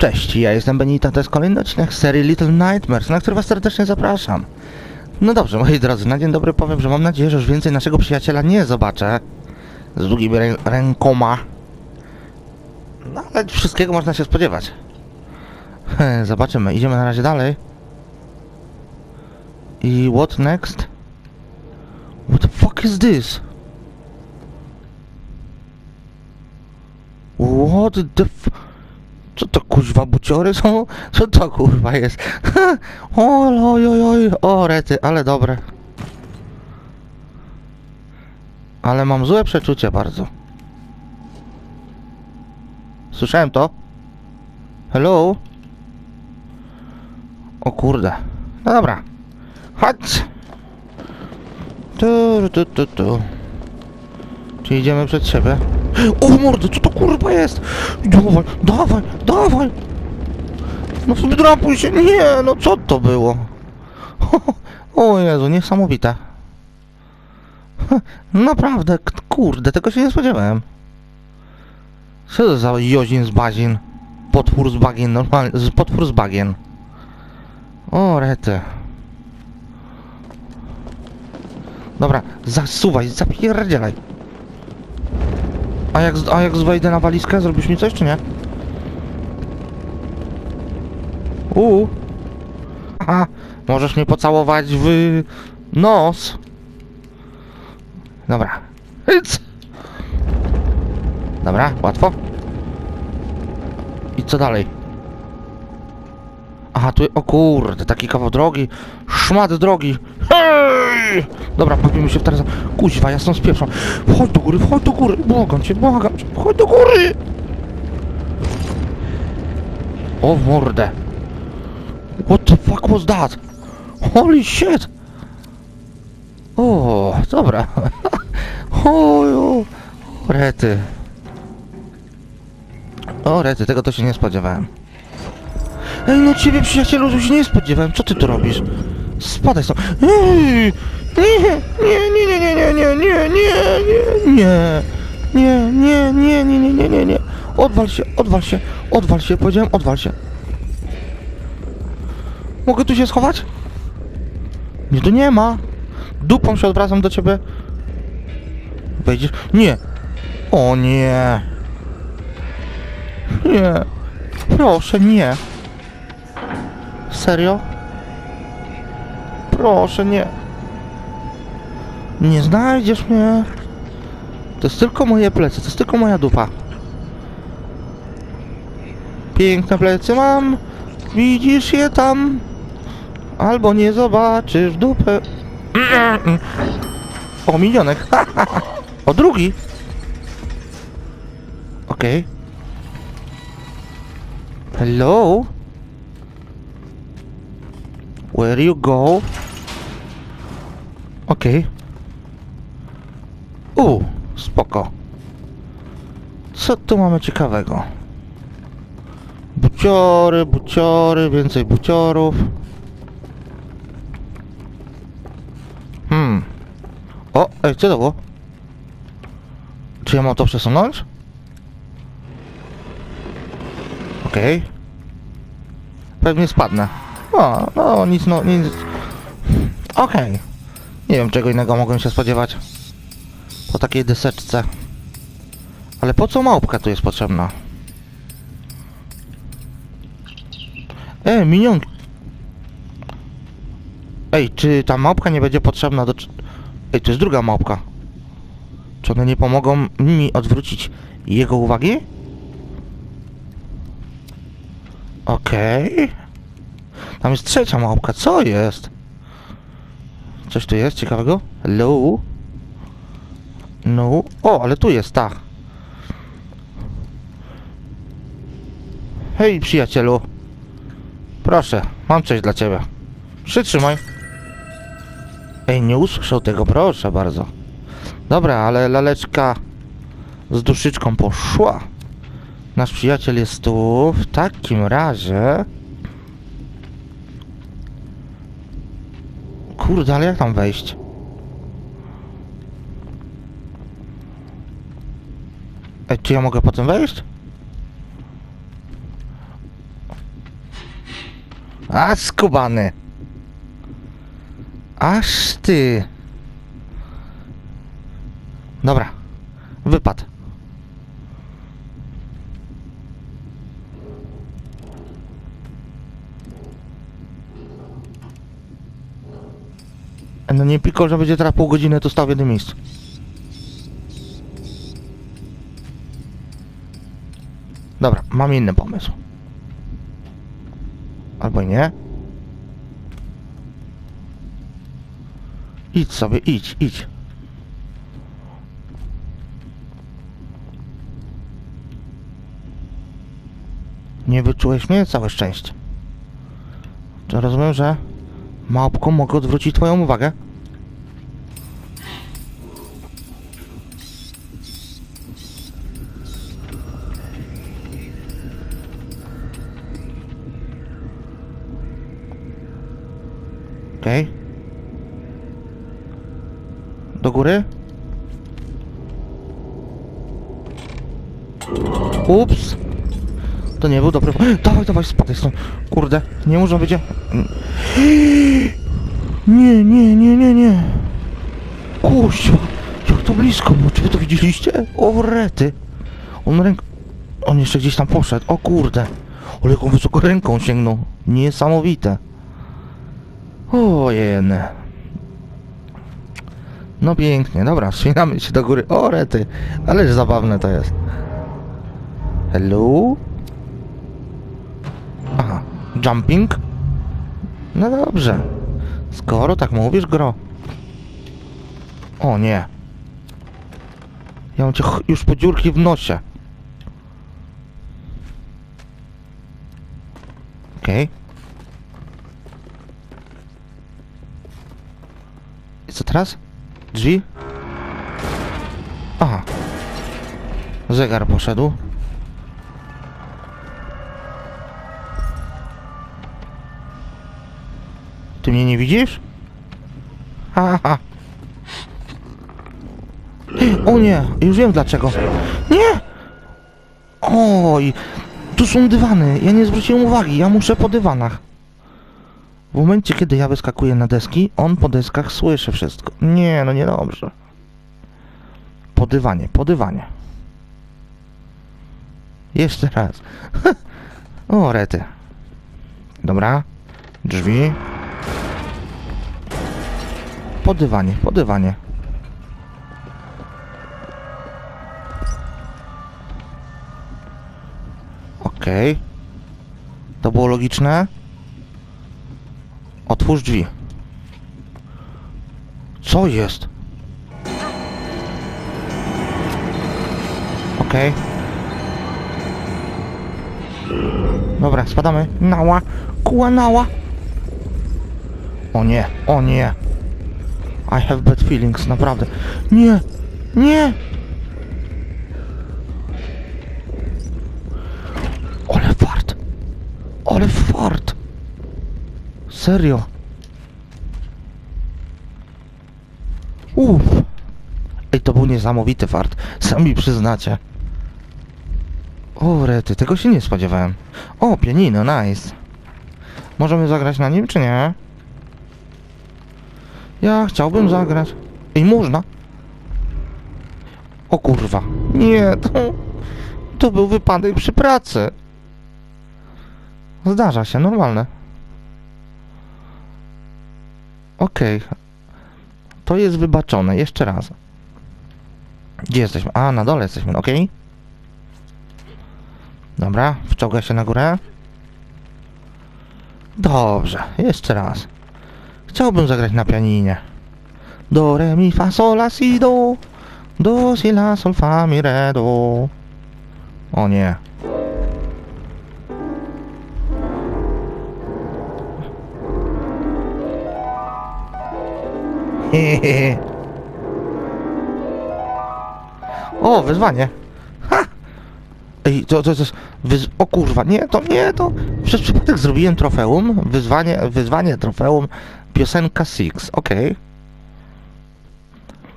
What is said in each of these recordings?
Cześć, ja jestem Benita, to jest kolejny odcinek serii Little Nightmares, na który was serdecznie zapraszam. No dobrze, moi drodzy, na dzień dobry powiem, że mam nadzieję, że już więcej naszego przyjaciela nie zobaczę z długimi rę rękoma. No ale wszystkiego można się spodziewać. Zobaczymy, idziemy na razie dalej. I what next? What the fuck is this? What the f... Co to kuźwa buciory są? Co to kurwa jest? oj, oj, oj, o rety, ale dobre. Ale mam złe przeczucie bardzo. Słyszałem to? Hello? O kurde. No dobra. Chodź! Tu, tu, tu, tu. Czy idziemy przed siebie? O mordy, co to kurwa jest? Dawaj, dawaj, dawaj! No wdrapuj się, nie, no co to było? O Jezu, niesamowite. Naprawdę, kurde, tego się nie spodziewałem. Co to za jozin z bazin? Potwór z bagien, normalnie, potwór z bagien. O rety. Dobra, zasuwaj, zapierdzielaj. A jak, a jak wejdę na walizkę, zrobisz mi coś, czy nie? Uuu. Aha, możesz mnie pocałować w nos. Dobra. Hyc. Dobra, łatwo. I co dalej? Aha, tu, o kurde, taki kawał drogi. Szmat drogi. Dobra, bawimy się w teraz. Kuźwa, ja stąd spieprzam. Wchodź do góry, wchodź do góry. Błagam cię, błagam cię. Wchodź do góry. O mordę. What the fuck was that? Holy shit. O, dobra. o, o, o, rety. O, rety, tego to się nie spodziewałem. Ej, no ciebie przyjacielu, się nie spodziewałem. Co ty tu robisz? Spadaj stąd. Ej, Nie, nie, nie, nie, nie, nie, nie, nie, nie, nie, nie, nie, nie, nie, nie, nie, nie, nie. Odwal się, odwal się, odwal się, powiedziałem, odwal się. Mogę tu się schować? Nie, tu nie ma. Dupą się odwracam do ciebie. Wejdziesz? Nie. O nie. Nie. Proszę, nie. Serio? Proszę, nie. Nie znajdziesz mnie. To jest tylko moje plecy, to jest tylko moja dupa. Piękne plecy mam. Widzisz je tam? Albo nie zobaczysz dupę. O, minionek. O, drugi. Okej. Hello? Where you go? Okej. U, spoko. Co tu mamy ciekawego? Buciory, buciory, więcej buciorów. Hmm. O, ej, co to było? Czy ja mam to przesunąć? Okej. Pewnie spadnę. O, no nic, no nic. Okej. Nie wiem czego innego mogłem się spodziewać. Takiej deseczce. Ale po co małpka tu jest potrzebna? E, minionki. Ej, czy ta małpka nie będzie potrzebna do... Ej, to jest druga małpka. Czy one nie pomogą mi odwrócić jego uwagi? Okej. Tam jest trzecia małpka. Co jest? Coś tu jest ciekawego? Hello? No. O, ale tu jest ta. Hej, przyjacielu. Proszę, mam coś dla ciebie. Przytrzymaj. Ej, nie usłyszał tego, proszę bardzo. Dobra, ale laleczka z duszyczką poszła. Nasz przyjaciel jest tu. W takim razie... Kurde, ale jak tam wejść? Ej, czy ja mogę potem wejść? A skubany. Aż ty. Dobra. Wypad. No nie pikol, że będzie teraz pół godziny tu stał w jednym miejscu. Dobra, mam inny pomysł. Albo nie. Idź sobie, idź, idź. Nie wyczułeś mnie? Całe szczęście. To rozumiem, że małpką mogę odwrócić twoją uwagę? Okej. Do góry? Ups. To nie był dobry... Dawaj, dawaj, spadaj stąd. Kurde, nie można będzie... Nie, nie, nie, nie, nie. Kuźwa, jak to blisko było. Czy wy to widzieliście? O, rety. On ręk... On jeszcze gdzieś tam poszedł. O kurde. Ale jaką wysoko ręką sięgnął. Niesamowite. O jene. No pięknie, dobra, wspinamy się do góry. O rety, ależ zabawne to jest. Hello? Aha, jumping? No dobrze. Skoro tak mówisz, gro. O nie. Ja mam cię już po dziurki w nosie. Okej. I co teraz? Drzwi? Aha. Zegar poszedł. Ty mnie nie widzisz? Haha. O nie, już wiem dlaczego. Nie! Oj, tu są dywany. Ja nie zwróciłem uwagi, ja muszę po dywanach. W momencie, kiedy ja wyskakuję na deski, on po deskach słyszy wszystko. Nie, no niedobrze. Po dywanie, po dywanie. Jeszcze raz. o, rety. Dobra. Drzwi. Po dywanie, po dywanie. Okej. To było logiczne. Otwórz drzwi. Co jest? Okej. Dobra, spadamy. Nała. Kuła nała. O nie, o nie. I have bad feelings, naprawdę. Nie, nie. Serio. Uff. Ej, to był niesamowity fart. Sami przyznacie. O, rety, tego się nie spodziewałem. O, pianino, nice. Możemy zagrać na nim, czy nie? Ja chciałbym zagrać. Ej, można? O kurwa. Nie, to... To był wypadek przy pracy. Zdarza się, normalne. Okej. To jest wybaczone. Jeszcze raz. Gdzie jesteśmy? A, na dole jesteśmy, okej. Dobra, wciąga się na górę. Dobrze, jeszcze raz. Chciałbym zagrać na pianinie. Do, re, mi, fa, sol, la, si, do. Do, si, la, sol, fa, mi, re, do. O nie. O, wyzwanie. Ha! Ej, to, to, to jest... Wyz... O kurwa, nie, to nie, to... Przez przypadek zrobiłem trofeum, wyzwanie, wyzwanie trofeum, piosenka Six, okej.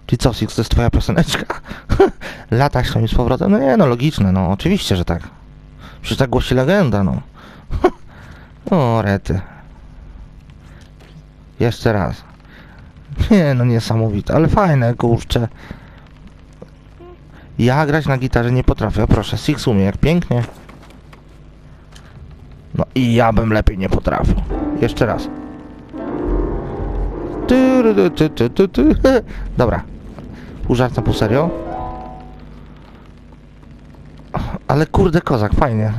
Czyli co, Six, to jest twoja pioseneczka? Latasz tam z powrotem? No nie, no logiczne, no oczywiście, że tak. Przecież tak głosi legenda, no. o, rety. Jeszcze raz. Nie, no niesamowite, ale fajne, kurczę. Ja grać na gitarze nie potrafię, proszę, Six umie, jak pięknie. No i ja bym lepiej nie potrafił. Jeszcze raz. Ty, ty, ty, ty, ty. Dobra. Pół żarta, pół serio. Ale kurde kozak, fajnie.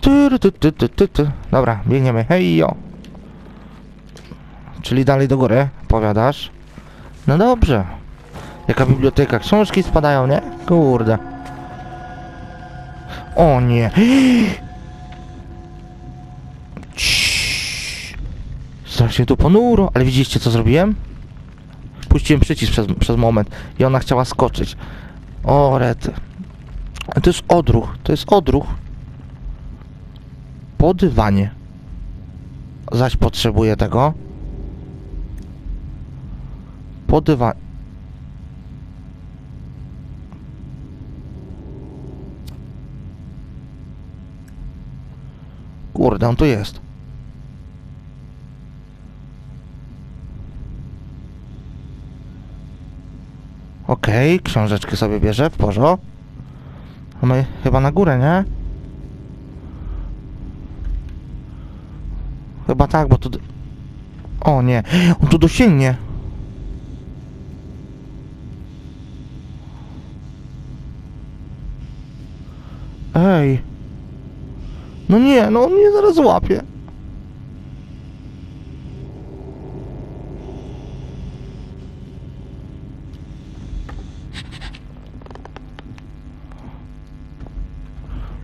Ty, ty, ty, ty, ty, ty. Dobra, biegniemy. Hej, jo. Czyli dalej do góry, powiadasz? No dobrze. Jaka biblioteka? Książki spadają, nie? Kurde. O nie. Strasznie tu ponuro. Ale widzieliście co zrobiłem? Puściłem przycisk przez, przez moment i ona chciała skoczyć. O rety. To jest odruch. To jest odruch. Po dywanie. Zaś potrzebuję tego. Po dywanie. Kurde, on tu jest. Okej, książeczki sobie bierze, w porządku. My chyba na górę, nie? Chyba tak, bo tu... O nie, on tu dosięgnie. Ej. No nie, no on mnie zaraz złapie.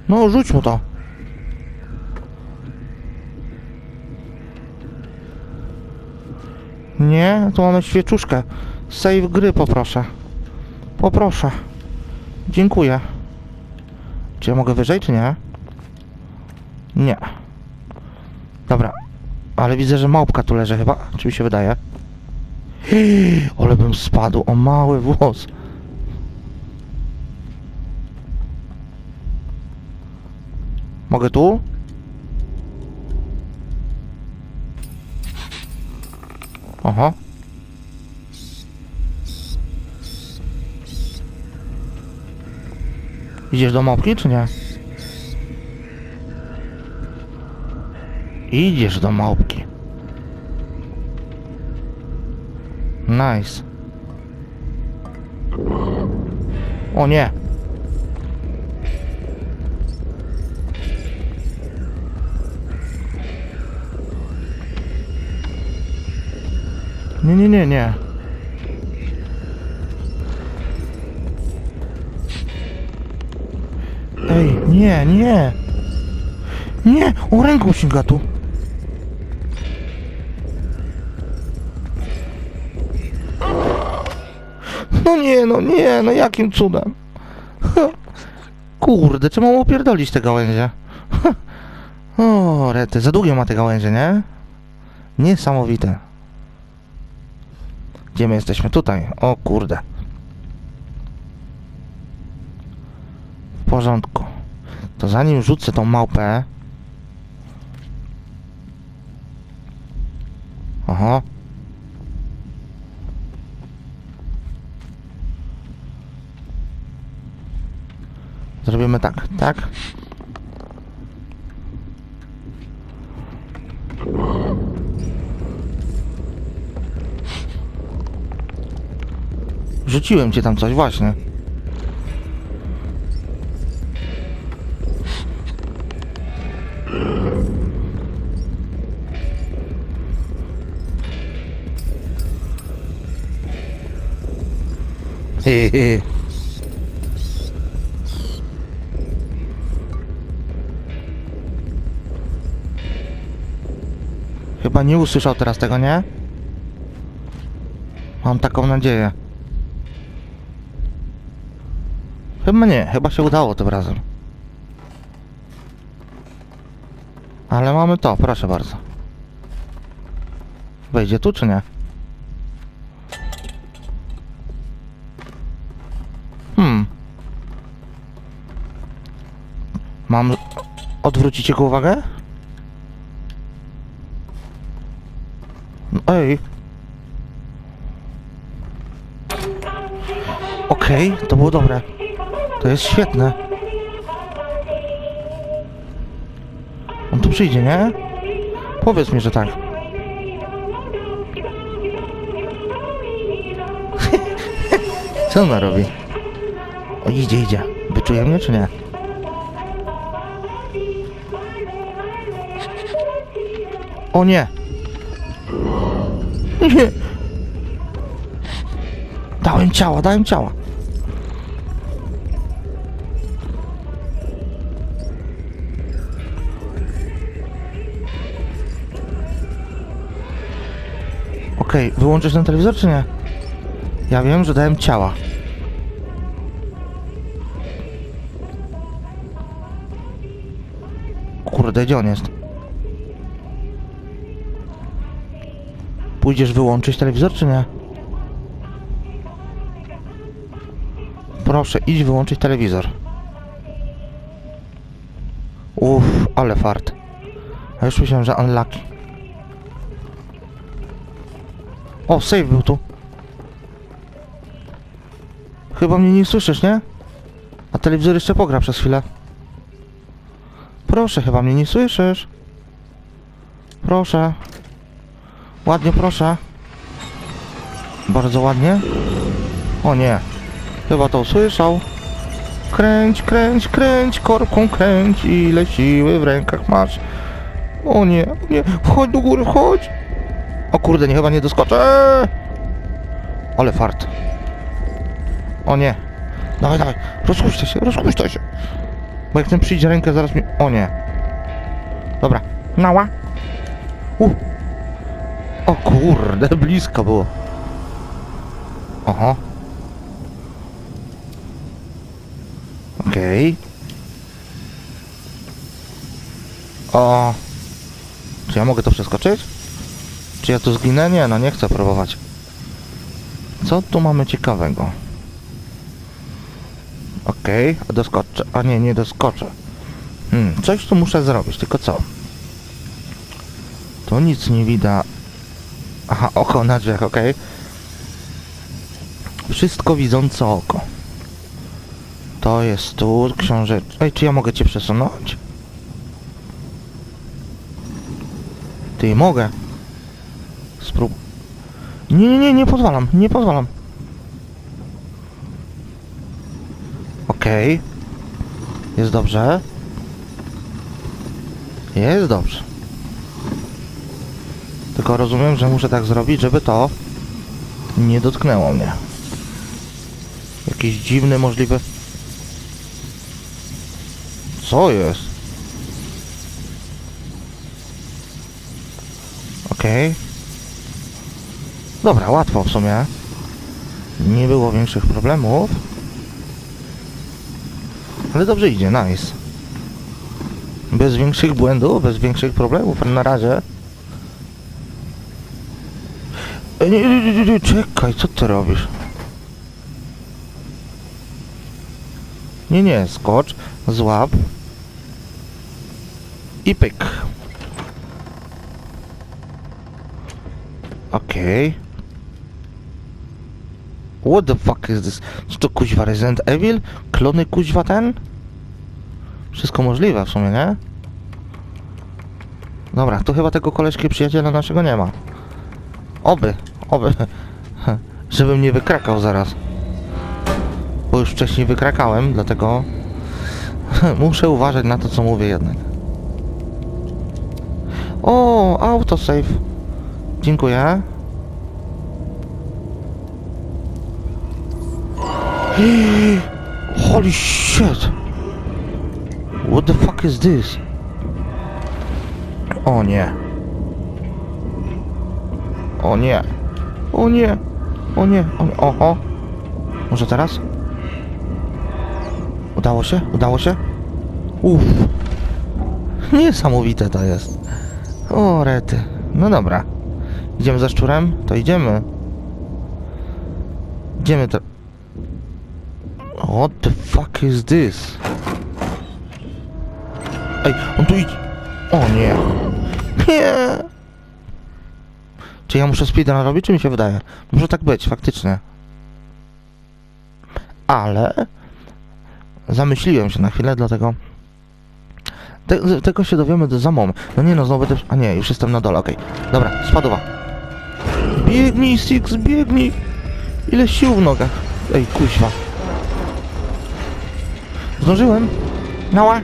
No, rzuć mu to. Nie, tu mamy świeczuszkę. Save gry poproszę. Poproszę. Dziękuję. Czy ja mogę wyżej, czy nie? Nie. Dobra. Ale widzę, że małpka tu leży chyba. Czy mi się wydaje? Ale bym spadł. O mały włos. Mogę tu? Aha. Idziesz do małpki, czy nie? Idziesz do małpki. Nice. O nie. Nie, nie, nie, nie. Ej, nie, nie. Nie, on nie, no nie, no jakim cudem. Kurde, czy mam opierdolić te gałęzie? O, rety, za długie ma te gałęzie, nie? Niesamowite. Gdzie my jesteśmy? Tutaj. O kurde. W porządku. To zanim rzucę tą małpę... Aha. Zrobimy tak, tak? Rzuciłem cię tam coś, właśnie. Nie usłyszał teraz tego, nie? Mam taką nadzieję. Chyba nie, chyba się udało tym razem. Ale mamy to, proszę bardzo. Wejdzie tu czy nie? Hmm. Mam odwrócić jego uwagę? Ej. Okej, to było dobre. To jest świetne. On tu przyjdzie, nie? Powiedz mi, że tak. Co ona robi? O, idzie, idzie. Wyczuje mnie, czy nie? O nie! Nie! Dałem ciała, dałem ciała. Okej, wyłączysz ten telewizor, czy nie? Ja wiem, że dałem ciała. Kurde, gdzie on jest? Pójdziesz wyłączyć telewizor, czy nie? Proszę, idź wyłączyć telewizor. Uff, ale fart. A już myślałem, że unlucky. O, save był tu. Chyba mnie nie słyszysz, nie? A telewizor jeszcze pogra przez chwilę. Proszę, chyba mnie nie słyszysz. Proszę. Ładnie, proszę. Bardzo ładnie. O nie. Chyba to usłyszał. Kręć, kręć, kręć, korką kręć, ile siły w rękach masz. O nie, nie, wchodź do góry, wchodź. O kurde, nie, chyba nie doskoczę. Ale fart. O nie. Dawaj, dawaj, rozpuśćcie się, rozpuśćcie się. Bo jak ten przyjdzie rękę, zaraz mi... O nie. Dobra, nała. U. O kurde, blisko było. Oho. Okej. O. Czy ja mogę to przeskoczyć? Czy ja tu zginę? Nie, no nie chcę próbować. Co tu mamy ciekawego? Okej, a doskoczę. A nie, nie doskoczę. Hmm, coś tu muszę zrobić, tylko co? To nic nie widać. Aha, oko na drzwiach, okej. Wszystko widzące oko. To jest tu książę... Ej, czy ja mogę cię przesunąć? Ty, mogę. Sprób... Nie, nie, nie, nie pozwalam, nie pozwalam. Okej. Jest dobrze. Jest dobrze. Tylko rozumiem, że muszę tak zrobić, żeby to nie dotknęło mnie. Jakiś dziwny, możliwy... Co jest? Okej. Dobra, łatwo w sumie. Nie było większych problemów. Ale dobrze idzie, nice. Bez większych błędów, bez większych problemów na razie. E, Nie, nie, nie, nie, czekaj, co ty robisz? Nie, nie, skocz, złap i pyk. Okej. What the fuck is this? Co to kuźwa Resident Evil? Klony kuźwa ten? Wszystko możliwe w sumie, nie? Dobra, to chyba tego koleżki przyjaciela naszego nie ma. Oby, oby. Żebym nie wykrakał zaraz. Bo już wcześniej wykrakałem, dlatego muszę uważać na to, co mówię jednak. O, autosave. Dziękuję. Holy shit! What the fuck is this? O nie. O nie. O nie. O nie. O. Oho. Może teraz? Udało się? Udało się? Uff. Niesamowite to jest. O, rety. No dobra. Idziemy za szczurem? To idziemy. Idziemy to... What the fuck is this? Ej, on tu idzie. O nie. Nie. Czy ja muszę speedrun robić, czy mi się wydaje? Może tak być, faktycznie. Ale... Zamyśliłem się na chwilę, dlatego... Te, tego się dowiemy za moment. No nie no, znowu będę... A nie, już jestem na dole, okej. Dobra, spadowa. Biegnij, Six, biegnij! Ile sił w nogach. Ej, kuźwa. Zdążyłem? Nała?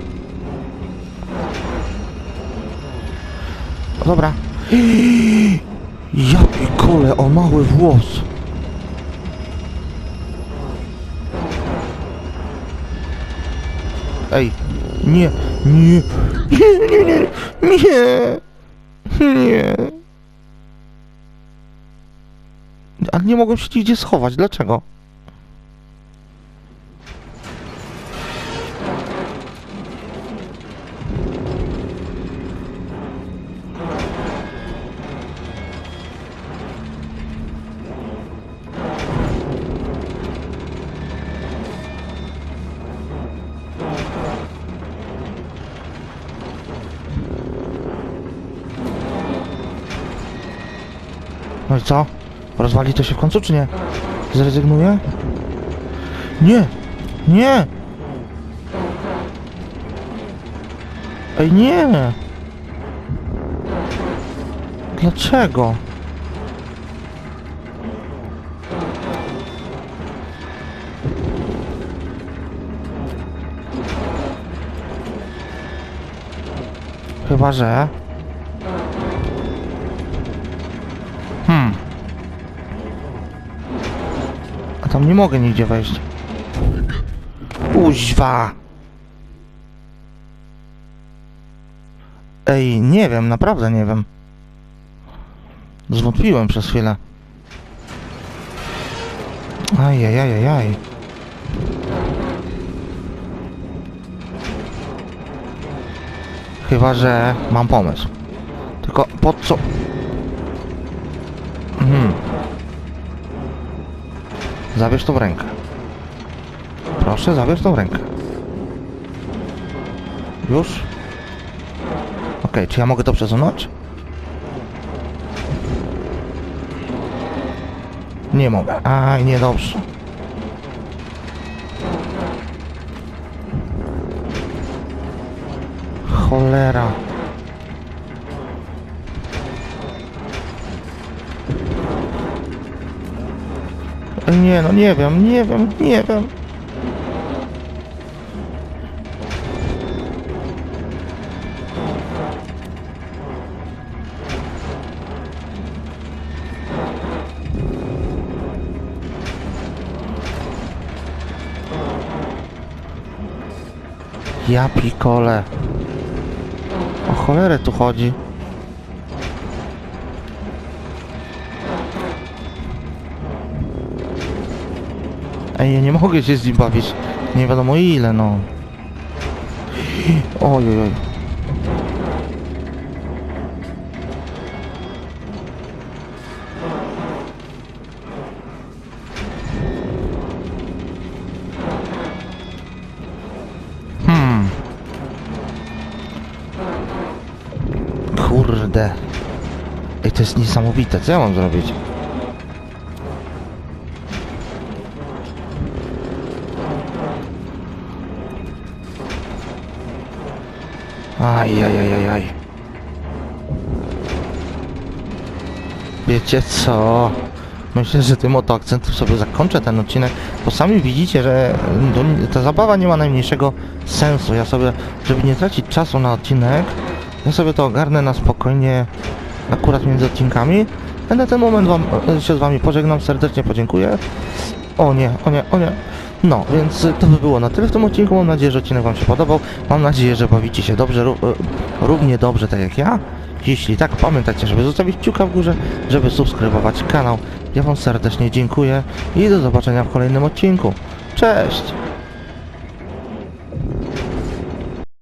O, dobra. Ja pikole, o mały włos. Ej, nie, nie, nie, nie, nie, nie, nie. Ale nie mogłem się gdzie schować, dlaczego? Co? Rozwali to się w końcu, czy nie? Zrezygnuje? Nie! Nie! Ej, nie! Dlaczego? Chyba, że... tam nie mogę nigdzie wejść. Uźwa! Ej, nie wiem, naprawdę nie wiem. Zwątpiłem przez chwilę. Ajajajajaj. Chyba, że mam pomysł. Tylko po co... Mhm. Zabierz tą rękę. Proszę, zabierz tą rękę. Już? Okej, czy ja mogę to przesunąć? Nie mogę. Aj, niedobrze. Cholera. Nie no, nie wiem, nie wiem, nie wiem. Ja pikole. O cholerę tu chodzi. Ej, ja nie mogę się z nim bawić. Nie wiadomo ile, no. Oj, oj, oj. Kurde. Ej, to jest niesamowite. Co ja mam zrobić? Ajajajajaj. Wiecie co? Myślę, że tym oto akcentem sobie zakończę ten odcinek, bo sami widzicie, że do- ta zabawa nie ma najmniejszego sensu. Ja sobie, żeby nie tracić czasu na odcinek, ja sobie to ogarnę na spokojnie, akurat między odcinkami. Ja na ten moment wam, się z wami pożegnam, serdecznie podziękuję. O nie, o nie, o nie. No, więc to by było na tyle w tym odcinku. Mam nadzieję, że odcinek Wam się podobał. Mam nadzieję, że bawicie się dobrze, e, równie dobrze tak jak ja. Jeśli tak, pamiętajcie, żeby zostawić kciuka w górze, żeby subskrybować kanał. Ja Wam serdecznie dziękuję i do zobaczenia w kolejnym odcinku. Cześć!